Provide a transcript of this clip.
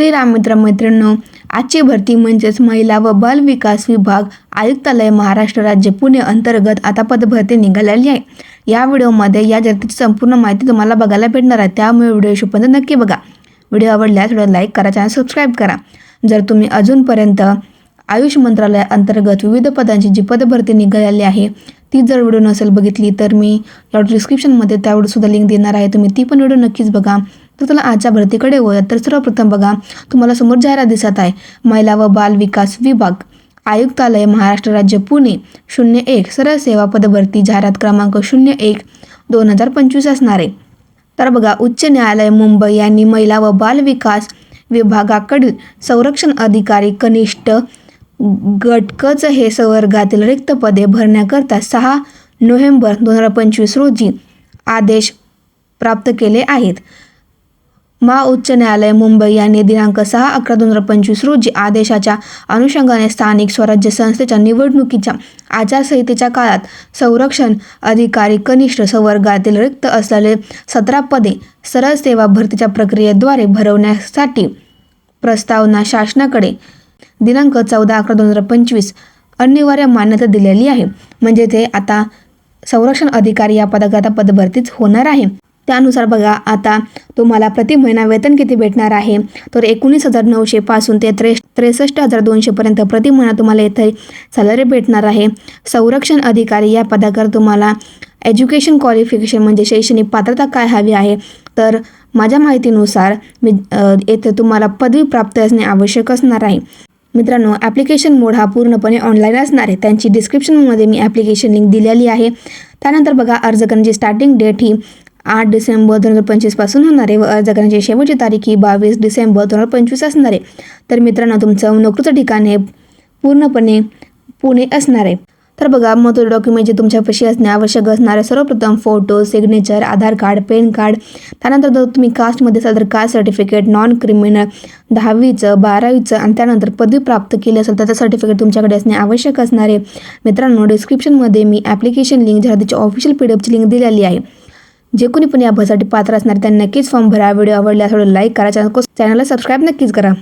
श्रीराम मित्र मैत्रिणींनो आजची भरती म्हणजेच महिला व बाल विकास विभाग आयुक्तालय महाराष्ट्र राज्य पुणे अंतर्गत आता पदभरती निघालेली आहे. या व्हिडिओमध्ये या भरतीची संपूर्ण माहिती तुम्हाला बघायला भेटणार आहे. त्यामुळे व्हिडिओ शिकपर्यंत नक्की बघा. व्हिडिओ आवडल्यास व्हिडिओ लाईक करा चॅनल सबस्क्राईब करा. जर तुम्ही अजूनपर्यंत आयुष मंत्रालय अंतर्गत विविध पदांची जी पदभरती निघालेली आहे ती जर व्हिडिओ नसेल बघितली तर मी या डिस्क्रिप्शनमध्ये त्यावर सुद्धा लिंक देणार आहे. तुम्ही ती पण व्हिडिओ नक्कीच बघा. तर तुला आजच्या भरतीकडे वळत तर सर्वप्रथम बघा तुम्हाला समोर जाहिरात दिसत आहे. महिला व बाल विकास विभाग आयुक्तालय महाराष्ट्र राज्य पुणे. शून्य एक सरळ सेवा पदभरती जाहिरात क्रमांक शून्य एक दोन हजार पंचवीस असणार आहे. तर बघा उच्च न्यायालय मुंबई यांनी महिला व बाल विकास विभागाकडील संरक्षण अधिकारी कनिष्ठ गटकच हे संवर्गातील रिक्त पदे भरण्याकरता सहा नोव्हेंबर दोन हजार पंचवीस रोजी आदेश प्राप्त केले आहेत. मा उच्च न्यायालय मुंबई यांनी दिनांक सहा अकरा दोन हजार पंचवीस रोजी आदेशाच्या अनुषंगाने स्थानिक स्वराज्य संस्थेच्या निवडणुकीच्या आचारसंहितेच्या काळात संरक्षण अधिकारी कनिष्ठ संवर्गातील रिक्त असलेले सतरा पदे सरळ सेवा भरतीच्या प्रक्रियेद्वारे भरवण्यासाठी प्रस्तावना शासनाकडे दिनांक चौदा अकरा दोन हजार पंचवीस अनिवार्य मान्यता दिलेली आहे. म्हणजे ते आता संरक्षण अधिकारी या पदाकरता पदभरतीच होणार आहे. त्यानुसार बघा आता तुम्हाला प्रति महिना वेतन किती भेटणार आहे? तर एकोणीस हजार नऊशेपासून ते त्रे त्रेसष्ट हजार दोनशेपर्यंत प्रति महिना तुम्हाला येथे सॅलरी भेटणार आहे. संरक्षण अधिकारी या पदाकर तुम्हाला एज्युकेशन क्वालिफिकेशन म्हणजे शैक्षणिक पात्रता काय हवी आहे? तर माझ्या माहितीनुसार मी येथे तुम्हाला पदवी प्राप्त असणे आवश्यक असणार आहे. मित्रांनो ॲप्लिकेशन मोड हा पूर्णपणे ऑनलाईन असणार आहे. त्यांची डिस्क्रिप्शनमध्ये मी ॲप्लिकेशन लिंक दिलेली आहे. त्यानंतर बघा अर्ज करण्याची स्टार्टिंग डेट ही आठ डिसेंबर दोन हजार पंचवीसपासून होणार आहे व अर्ज करण्याची शेवटची तारीख ही बावीस डिसेंबर दोन हजार पंचवीस असणार आहे. तर मित्रांनो तुमचं नोकरीचं ठिकाण हे पूर्णपणे पुणे असणार आहे. तर बघा महत्त्वाचे डॉक्युमेंट जे तुमच्यापाशी असणे आवश्यक असणारे सर्वप्रथम photo signature Aadhaar card PAN card त्यानंतर जर तुम्ही कास्टमध्ये असाल तर कास्ट सर्टिफिकेट नॉन क्रिमिनल दहावीचं बारावीचं आणि त्यानंतर पदवी प्राप्त केली असेल त्याचं सर्टिफिकेट तुमच्याकडे असणे आवश्यक असणार आहे. मित्रांनो डिस्क्रिप्शनमध्ये मी ॲप्लिकेशन लिंक तिची ऑफिशियल पी डी एफची लिंक दिलेली आहे. जे कोणी पण या भरसाठी पात्र असणार त्यांनी नक्कीच फॉर्म भरा. व्हिडिओ आवडल्यास लाईक करा चॅनल चॅनलला सबस्क्राईब नक्कीच करा.